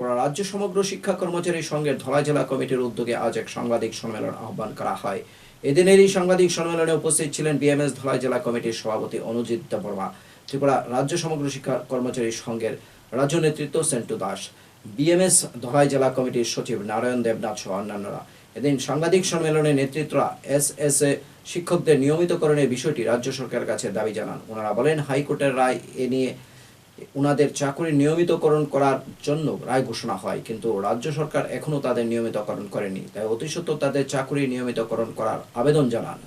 ত্রিপুরা রাজ্য সমগ্র শিক্ষা কর্মচারী সংঘের ধলাই জেলা কমিটির উদ্যোগে আজ এক সাংবাদিক সম্মেলন আহ্বান করা হয়। এদিনের এই সাংবাদিক সম্মেলনে উপস্থিত ছিলেন বিএমএস ধলাই জেলা কমিটির সভাপতি অনুজিৎ বর্মা, ত্রিপুরা রাজ্য সমগ্র শিক্ষা কর্মচারী সংঘের রাজ্য নেতৃত্ব সেন্টু দাস, বিএমএস ধলাই জেলা কমিটির সচিব নারায়ণ দেবনাথ সহ অন্যান্যরা। এদিন সাংবাদিক সম্মেলনে নেতৃত্বরা এস এস এ শিক্ষকদের নিয়মিতকরণের বিষয়টি রাজ্য সরকারের কাছে দাবি জানান। ওনারা বলেন, হাইকোর্টের রায় এ নিয়ে উনাদের চাকরি নিয়মিতকরণ করার জন্য রায় ঘোষণা হয়, কিন্তু রাজ্য সরকার এখনও তাদের নিয়মিতকরণ করেনি। তাই অতি সত্ত্বর তাদের চাকরি নিয়মিতকরণ করার আবেদন জানান।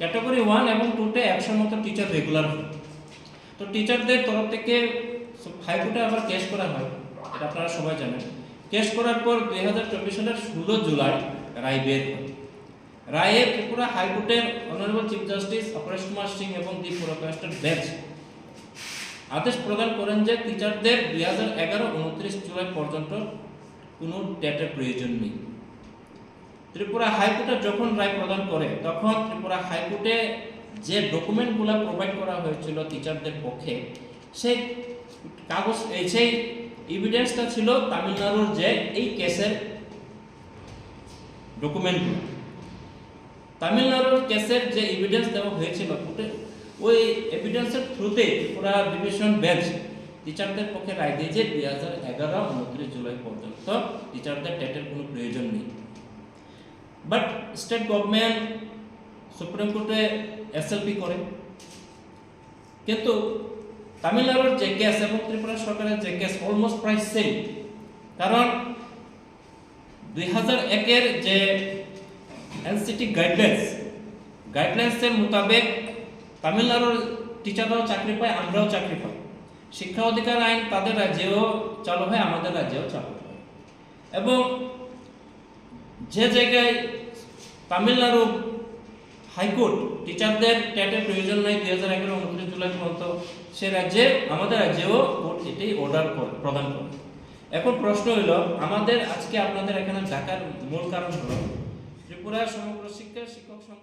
ক্যাটাগরি ওয়ান এবং টুতে একশো মতো টিচার রেগুলার তো টিচারদের তরফ থেকে হাইকোর্টে আবার কেস করা হয়, এটা আপনারা সবাই জানেন। কেস করার পর দুই হাজার চব্বিশ সালের ষোলো জুলাই রায় বের হয়। রায়ে ত্রিপুরা হাইকোর্টের honourable chief justice Aparesh Kumar Singh এবং দি পুরকাস্টার বেঞ্চ আদেশ প্রদান করেন যে টিচারদের দুই হাজার এগারো উনত্রিশ জুলাই পর্যন্ত কোনো ডেটের প্রয়োজন নেই। ত্রিপুরা হাইকোর্টে যখন রায় প্রদান করে, তখন ত্রিপুরা হাইকোর্টে যে ডকুমেন্টগুলো প্রোভাইড করা হয়েছিল টিচারদের পক্ষে, সেই কাগজ, এই সেই এভিডেন্সটা ছিল তামিলনাড়ুর যে এই কেসের ডকুমেন্টগুলো তামিলনাড়ুর কেসের যে এভিডেন্স দেওয়া হয়েছিল ওই এভিডেন্সের থ্রুতে ত্রিপুরা ডিভিশন বেঞ্চ টিচারদের পক্ষে রায় দিয়েছে দুই হাজার এগারো উনত্রিশ জুলাই পর্যন্ত টিচারদের টেটের কোনো প্রয়োজন নেই। বাট স্টেট গভর্নমেন্ট সুপ্রিম কোর্টে এসএলপি করে। কিন্তু তামিলনাড়ুর যে কেস এবং ত্রিপুরা সরকারের যে কেস অলমোস্ট প্রায় সেম কারণ দুই হাজার একের যে এনসিটি গাইডলাইন্স গাইডলাইন্সের মোতাবেক তামিলনাড়ুর টিচাররাও চাকরি পায়, আমরাও চাকরি পাই। শিক্ষা অধিকার আইন তাদের রাজ্যেও চালু হয়, আমাদের রাজ্যেও চালু হয়। এবং যে জায়গায় তামিলনাড়ু হাইকোর্ট টিচারদের টেটের প্রয়োজন নাই, দুই হাজার এগারো উনত্রিশ জুলাই পর্যন্ত সে রাজ্যে, আমাদের রাজ্যেও কোর্ট এটাই অর্ডার করে, প্রদান করে। এখন প্রশ্ন হইল, আমাদের আজকে আপনাদের এখানে ডাকার মূল কারণ হলো ত্রিপুরা সমগ্র শিক্ষা শিক্ষক সংঘ